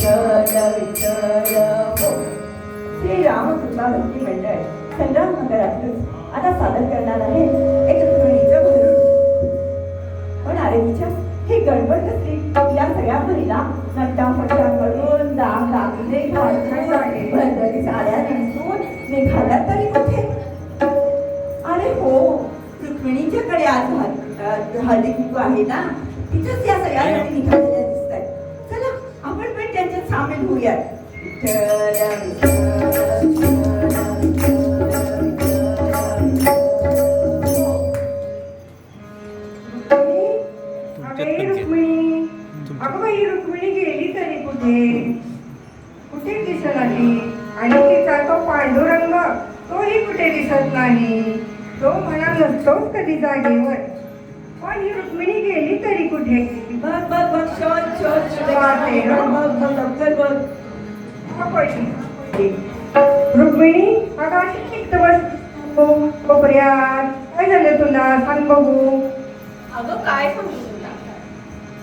विठ्ठल श्री रामकृपा भक्ती मंडळ संग्राम नगरातून आता सादर करणार आहे एक रुक्मिणीचं भरून पण अरे विचार हे गडबड कसली या सगळ्या मुलीला नट्टाफट्टा करून दाम दागिने घालून भरभरी साड्या नेसून निघाल्या तरी कुठे अरे हो रुक्मिणीच्याकडे आज हळ- हळदी कुंकू आहे ना तिथंच या सगळ्या निघाल्या सामील होऊयात रुक्मिणी अगं बाई रुक्मिणी गेली तरी कुठे? कुठे दिसत आली आणि तिचा तो पांडुरंग तोही कुठे दिसत नाही? तो म्हणा नसतोच कधी जागेवर. पण ही रुक्मिणी गेली तरी कुठे? बघ बघ बघ शोध शोध वाटे, हं? बघ बघ लवकर बघ रुक्मिणी अगं अशी शिकत बस. हो कोपऱ्यात. काय झालं तुला? सांग बघू. अगं काय सांगू तुला?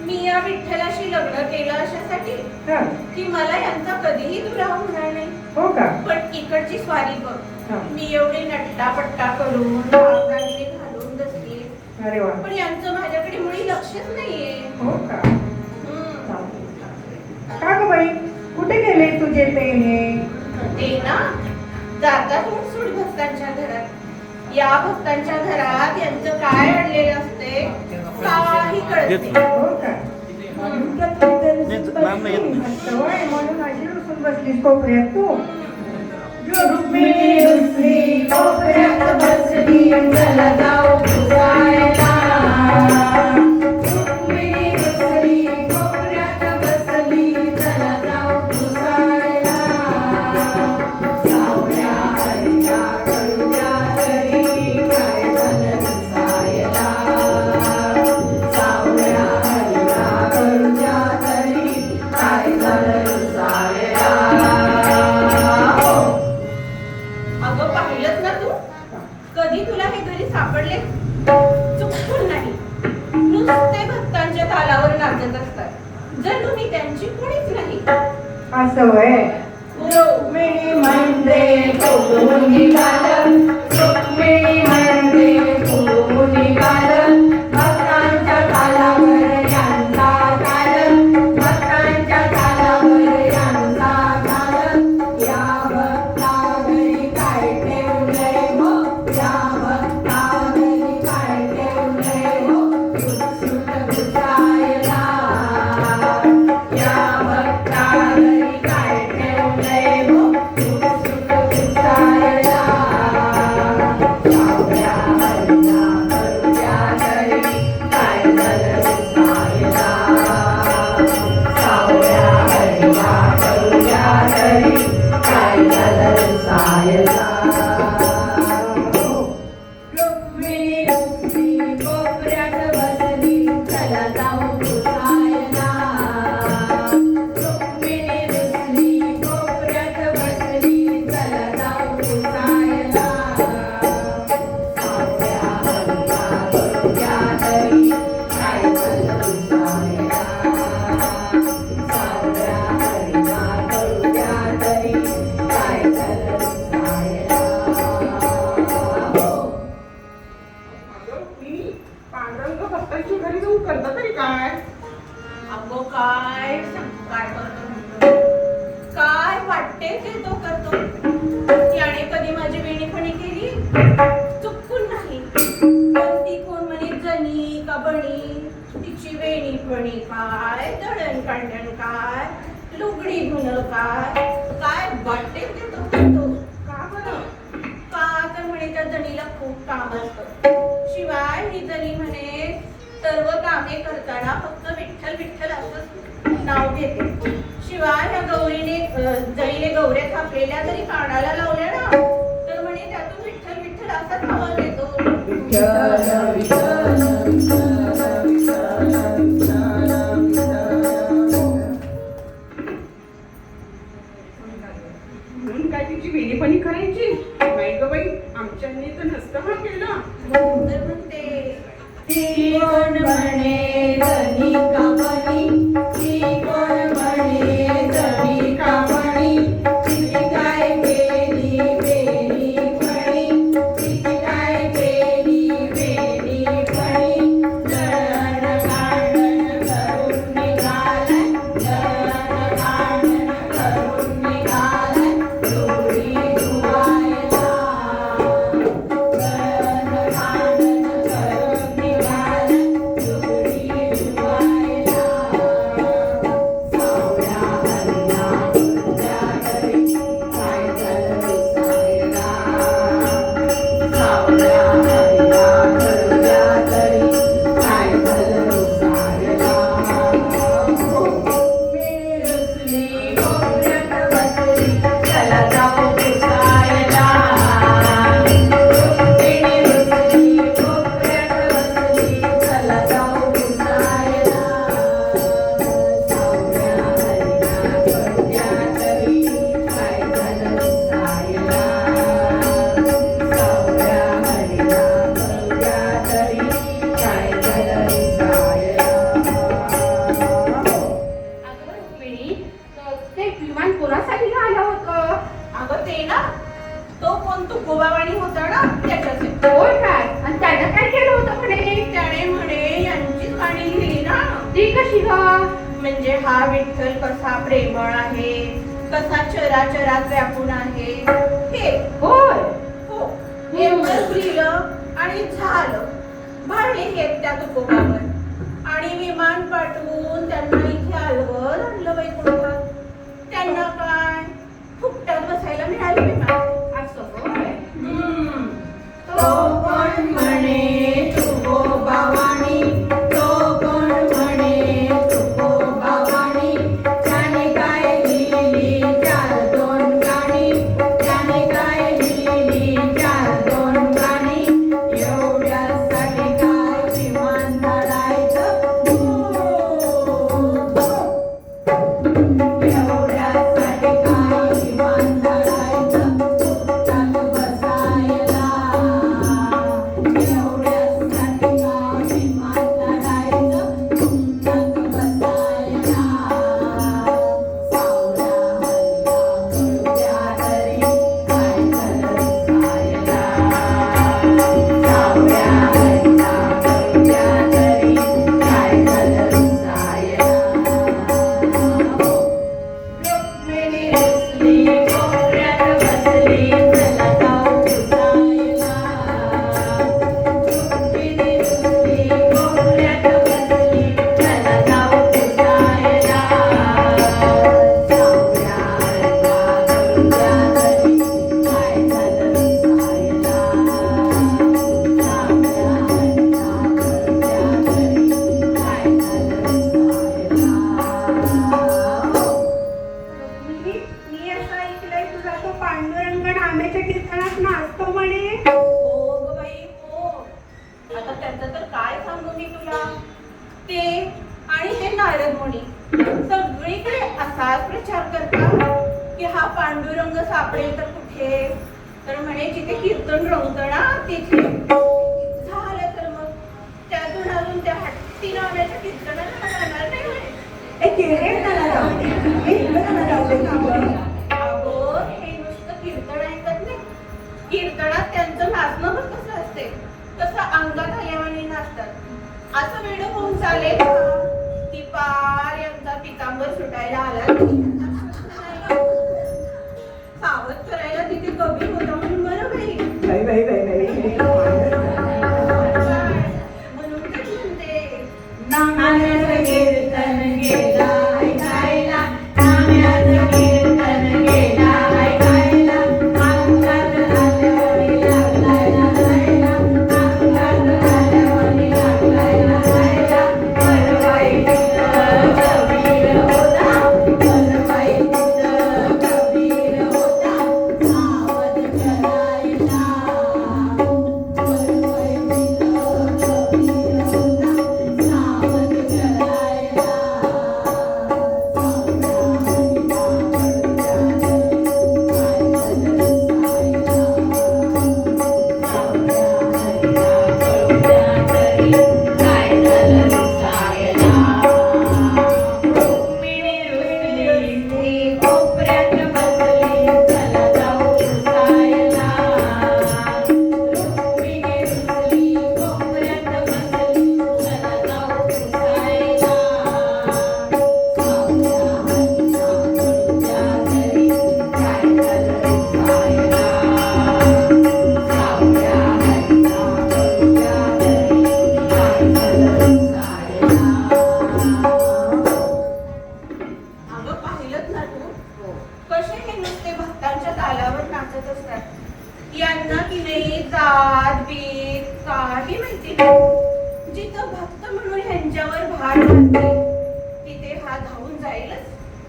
मी या विठ्ठलाशी लग्न केलं अशासाठी हा. की मला यांचा कधीही दुराव होणार नाही. हो का? पण इकडची स्वारी बघ. हा. मी एवढी करून दागदागिने घालून बसली अरे वा. पण यांचं माझ्याकडे मुळी लक्षच नाहीये. हो का. का ग बाई? कुठे गेले तुझे ते ना जातात सूट भक्तांच्या घरात. या भक्तांच्या घरात यांचं काय अडलेलं असते काही कळत नाही. हो म्हणून अशी रुसून बसलीस कोपऱ्यात तू. जाऊ शिवाय ही जणी म्हणे सर्व कामे करताना फक्त विठ्ठल विठ्ठल असं नाव घेते. शिवाय ह्या गौरीने जळीने जणीने गौऱ्या थापलेल्या तरी कानाला लावल्या ना तर म्हणे त्यातून विठ्ठल विठ्ठल असाच आवाज येतो. तर म्हणते ती कोण म्हणे ती कशी हा म्हणजे हा विठ्ठल कसा प्रेमळ आहे? कसा चराचरात व्यापून आहे? हे. होय. हो. हे लिहिलं आणि झालं. भाडे हे त्या तुकोबावर आणि विमान पाठवून त्यांना इथे अलवर आणलं बाई त्यांना काय? फुकटात बसायला मिळाले विमान असं होय. तो म्हणे चिकन रवतणा तिथे. झालं तर मग त्यातून अजून त्या हट्टी नावाच्या कीर्तनाला जाणार नाही कीर्तनात त्यांचं नाचणं पण कसं असते? तसं अंगात आल्यावाने नाचतात. असं वेळ होऊन चालेल ती पार यांचा पिकांवर सुटायला आला.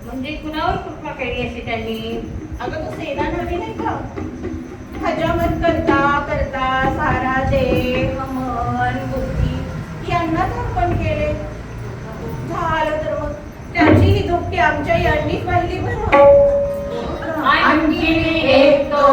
म्हणजे कुणावर कृपा केली अशी त्यांनी? अगं तू सेना नाही का? हजामत करता करता सारा दे मन बुद्धी यांनाच अर्पण केले. झालं तर मग. त्याची ही दुःखी आमच्या यांनी पाहिली बरं. आणखी एक तो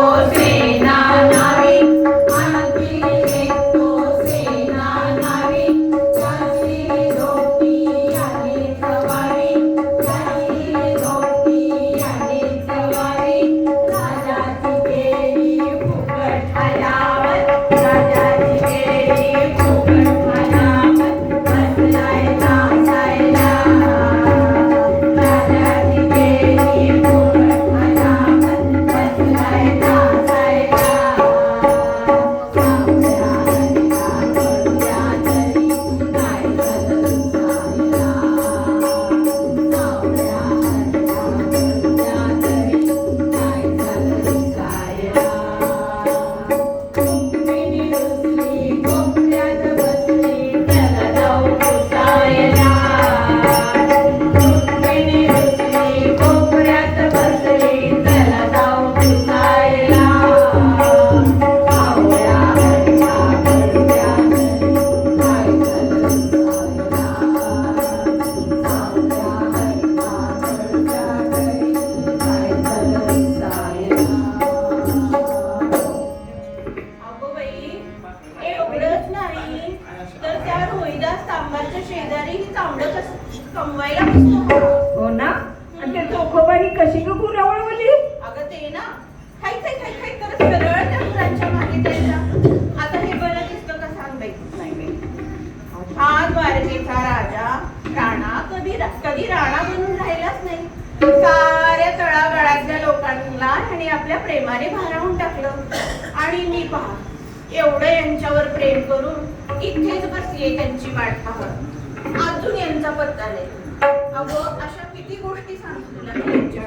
इथेच बसलीये त्यांची वाट पाहत अजून यांचा पत्ता नाही अगं अशा किती गोष्टी सांगतो तुला मी यांच्या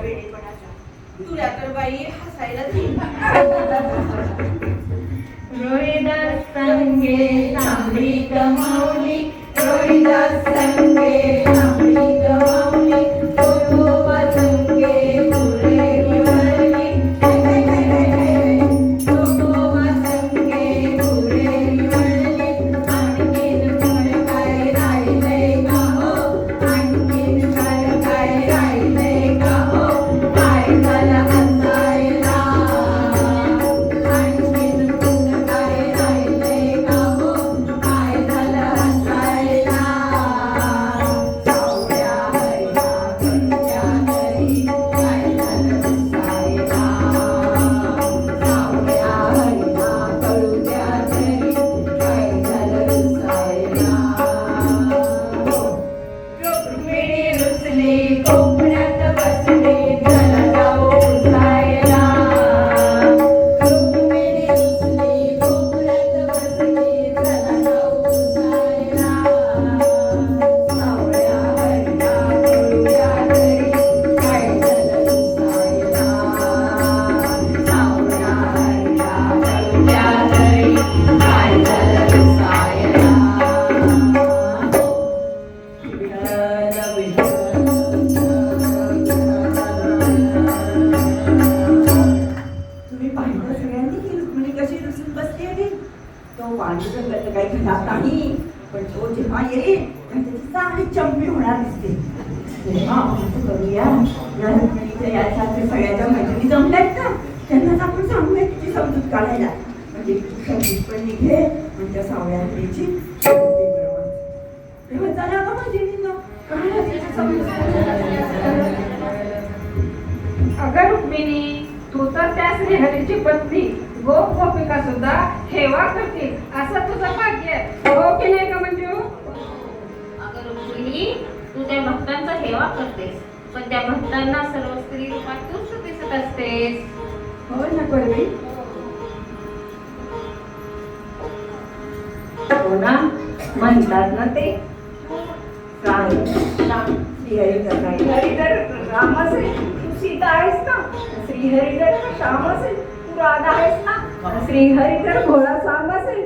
तुला तर बाई हसायला रोहिदास संगे संगे देवी तू तर त्या श्रीहरीची पत्नी. गोप गोपिका सुद्धा सेवा करतील. असं तुझं भाग्य हो की नाही का म्हणजे तू त्या भक्तांचा सेवा करतेस. पण त्या भक्तांना सर्व स्त्री रूपात तूच दिसत असतेस. हो ना पूर्वी. हो ना? म्हणतात ना ते. राम. श्रीहरी तर रामच आहे सीता आहेस ना? श्रीहरी जर श्याम असेल तू राधा आहेस ना? श्रीहरी जर घोडा सांग असेल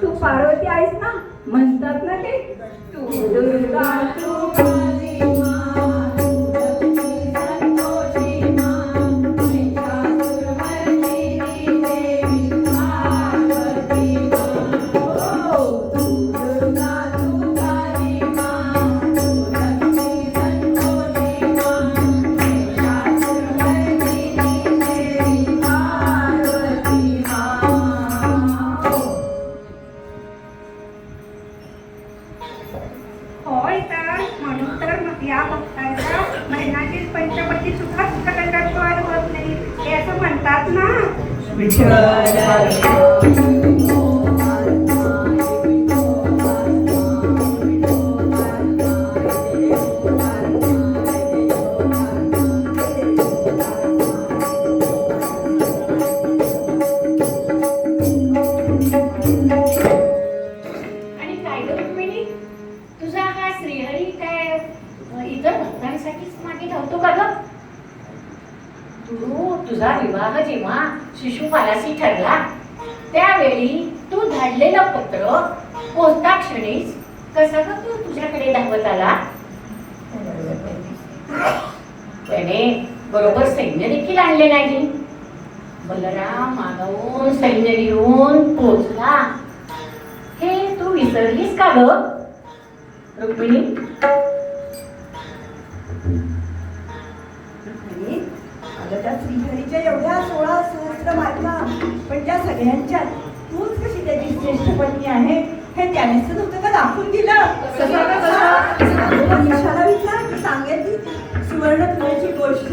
तू पार्वती आहेस ना? म्हणतात ना ते तू दुर्गा तू रुक्मिणी. रुक्मिणी, अगं त्या श्रीहरीच्या एवढ्या सोळा सहस्र मात्मा पण त्या सगळ्यांच्यात तूच कशी त्याची श्रेष्ठ पत्नी आहे हे तर तुमचं का दाखवून दिलं. विचार? सांगेल ती सुवर्ण तुळ्याची गोष्ट.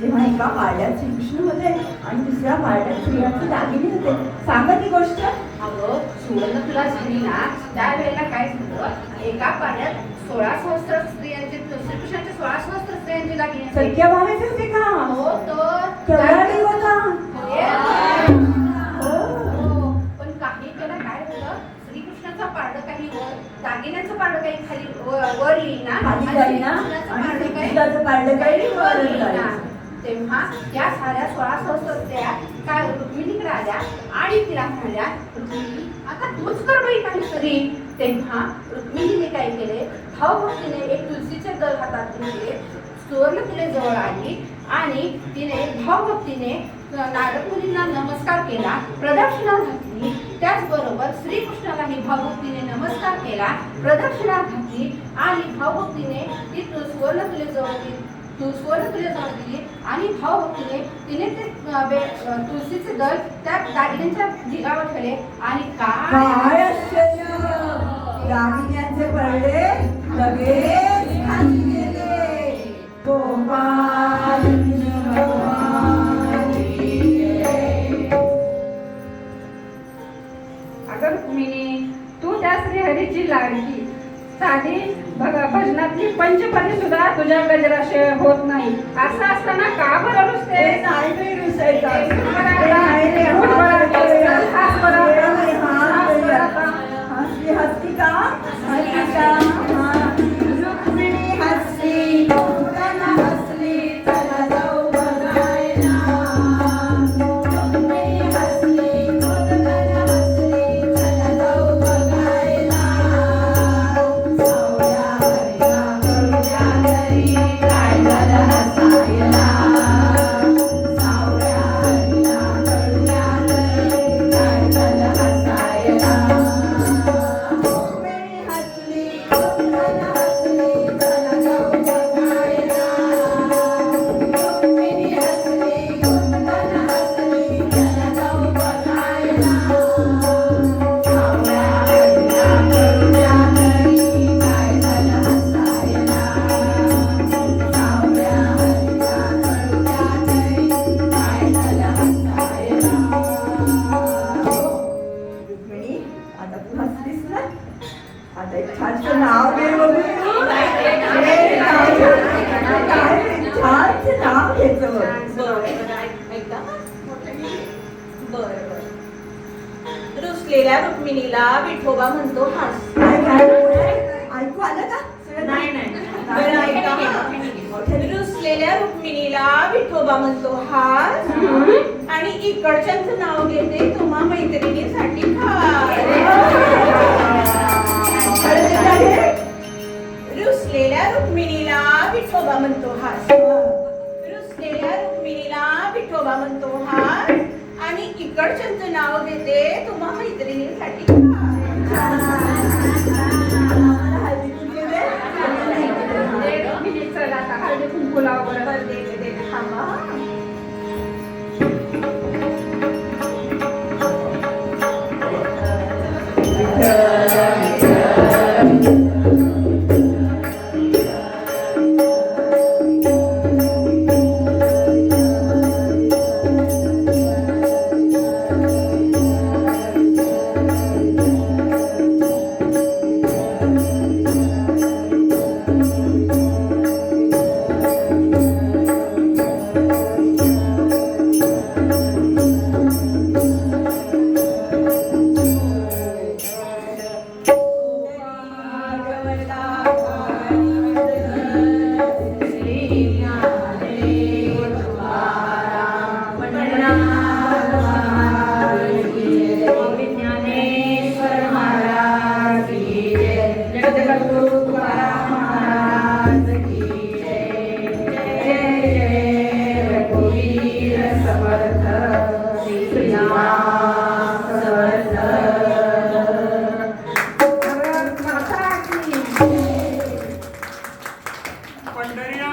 जेव्हा एका पारड्यात श्रीकृष्ण होते आणि दुसऱ्या पारड्यात श्रीयाचे दागिने होते सांगा ती गोष्ट अगं सुवर्ण तुला झाली ना त्यावेळेला काय झालं एका पाण्यात सोळा सहस्त्र स्त्रियांचे श्रीकृष्णाचे सोळा सहस्त्र स्त्रियांचे होते. सख्या भावाचे होते का हो तर होता. हो. हो. पण काही त्याला काय झालं श्रीकृष्णाचा पारड काही वर दागिन्याचं पारड काही खाली व- वर आणि पारडं काही वर येईना. जायचं. तेव्हा त्या साऱ्या सोळा सहस्त्र स्त्रिया काय रुक्मिणीकडे आल्या आणि तिला म्हणाल्या रुक्मिणी आता तूच कर बाई काहीतरी तेव्हा रुक्मिणीने काय केले? भावभक्तीने एक तुलसीचे दल हातात घेतले सुवर्ण तिने जवळ आली आणि तिने भावभक्तीने नारद मुलींना नमस्कार केला प्रदक्षिणा घातली त्याचबरोबर श्रीकृष्णालाही भावभक्तीने नमस्कार केला प्रदक्षिणा घातली आणि भावभक्तीने ती सुवर्ण तुले जवळ दिली तू सुवर्ण तुले जवळ दिली आणि भावभक्तीने तिने ते तुळशीचे दल त्या दागिन्यांच्या ढिगावर ठेवले आणि काय दागिन्यांचे पडले लगेच तुझ्या गजराशिवाय होत नाही. असं असताना का बरं ते रुसते नाही रे रुसायचं. ते बरं ते नाही बाबा म्हणतो हास आणि इकडच्यांचं नाव घेते तुम्हा मैत्रिणीसाठी. हळदी कुंकू लावा Santería.